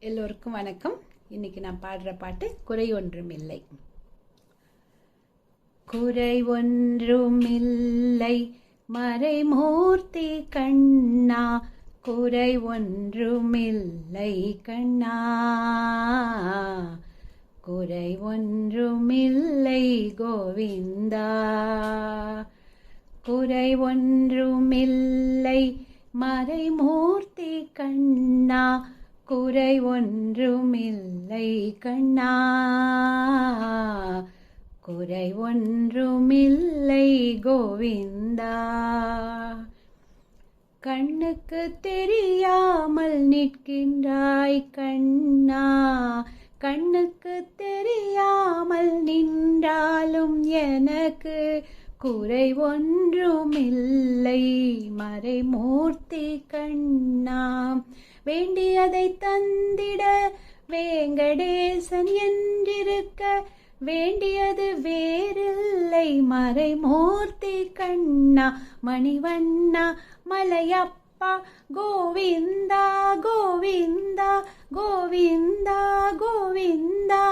எல்லோருக்கும் வணக்கம். இன்னைக்கு நான் பாடுற பாட்டு குறை ஒன்றுமில்லை குறை ஒன்றும் இல்லை. மறைமூர்த்தி கண்ணா குறை ஒன்றும் இல்லை கண்ணா. குறை ஒன்றும் இல்லை கோவிந்தா. குறை ஒன்றும் இல்லை. மறைமூர்த்தி கண்ணா குறை ஒன்றுமில்லை கண்ணா. குறை ஒன்றுமில்லை கோவிந்தா. கண்ணுக்கு தெரியாமல் நிற்கின்றாய் கண்ணா. கண்ணுக்கு தெரியாமல் நின்றாலும் எனக்கு குறை ஒன்றுமில்லை. மறைமூர்த்தி கண்ணா வேண்டியதை தந்திட வேங்கடேசன் என்றிருக்க வேண்டியது வேறில்லை மறைமூர்த்தி கண்ணா. மணிவண்ணா மலையப்பா கோவிந்தா கோவிந்தா கோவிந்தா கோவிந்தா.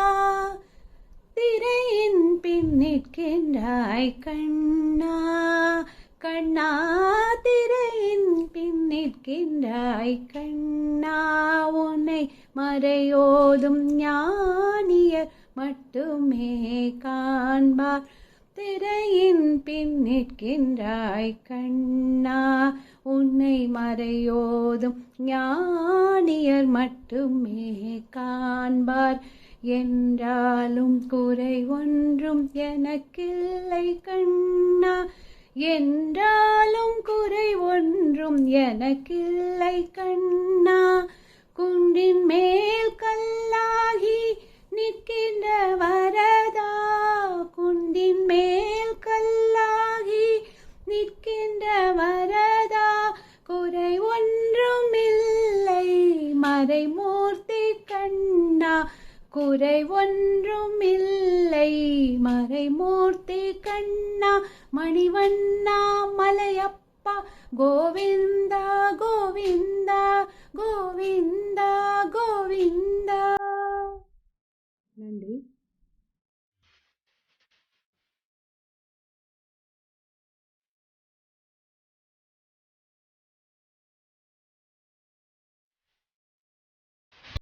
திரையின் பின் நிற்கின்றாய் கண்ணா கண்ணா திரையின் பின் கண்ணா உன்னை மறையோதும் ஞானிய மட்டுமே காண்பார். திரையின் பின் நிற்கின்றாய். கண்ணா உன்னை மறையோதும் ஞானியர் மட்டுமே காண்பார். என்றாலும் குறை ஒன்றும் எனக்கில்லை கண்ணா. என்றாலும் குறை ஒன்றும் எனக்கில்லை கண்ணா. குன்றின் மேல் கல்லாகி நிற்கின்ற வரதா? குன்றின் மேல் கல்லாகி நிற்கின்ற வரதா? குறை ஒன்றும் இல்லை. மறைமு குறை ஒன்றும் இல்லை மறைமூர்த்தி கண்ணா மணிவண்ணா மலையப்பா கோவிந்தா கோவிந்தா கோவிந்தா.